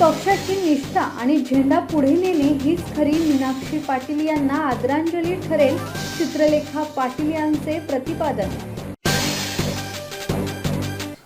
पक्षाची निष्ठा आणि झेंडा पुढे नेणे हीच खरी मीनाक्षी पाटील यांना आदरांजली ठरेल चित्रलेखा पाटील यांचे प्रतिपादन.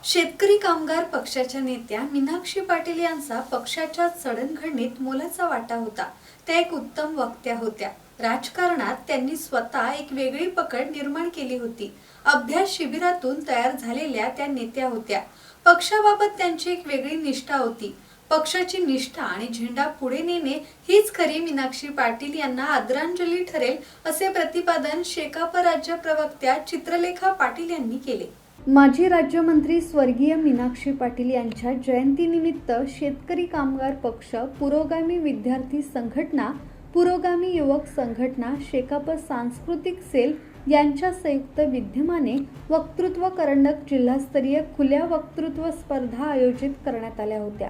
शेतकरी कामगार पक्षाच्या नेत्या मीनाक्षी पाटील यांचा पक्षाच्या चढणघडणीत मोलाचा वाटा होता. त्या एक उत्तम वक्त्या होत्या. राजकारणात त्यांनी स्वतः एक वेगळी पकड निर्माण केली होती. अभ्यास शिबिरातून तयार झालेल्या त्या नेत्या होत्या. पक्षाबाबत त्यांची एक वेगळी निष्ठा होती. पक्षाची निष्ठा आणि झेंडा पुढे नेणे हीच खरी मीनाक्षी पाटील यांना आदरांजली ठरेल असे प्रतिपादन शेकाप राज्य प्रवक्त्या चित्रलेखा पाटील यांनी केले. माजी राज्यमंत्री स्वर्गीय मीनाक्षी पाटील यांच्या जयंतीनिमित्त शेतकरी कामगार पक्ष पुरोगामी विद्यार्थी संघटना पुरोगामी युवक संघटना शेकाप सांस्कृतिक सेल यांच्या संयुक्त विद्यमाने वक्तृत्व करंडक जिल्हास्तरीय खुल्या वक्तृत्व स्पर्धा आयोजित करण्यात आल्या होत्या.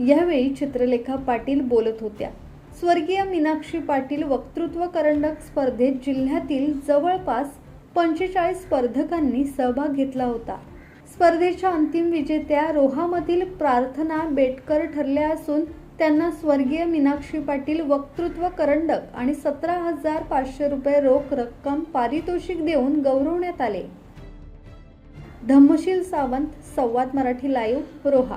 यावेळी चित्रलेखा पाटील बोलत होत्या. स्वर्गीय मीनाक्षी पाटील वक्तृत्व करंडक स्पर्धेत जिल्ह्यातील जवळपास पंचेचाळीस स्पर्धकांनी सहभाग घेतला होता. स्पर्धेच्या अंतिम विजेत्या रोहामधील प्रार्थना बेटकर ठरल्या असून त्यांना स्वर्गीय मीनाक्षी पाटील वक्तृत्व करंडक आणि सतरा हजार पाचशे रुपये रोख रक्कम पारितोषिक देऊन गौरवण्यात आले. धम्मशील सावंत संवाद मराठी लाईव्ह रोहा.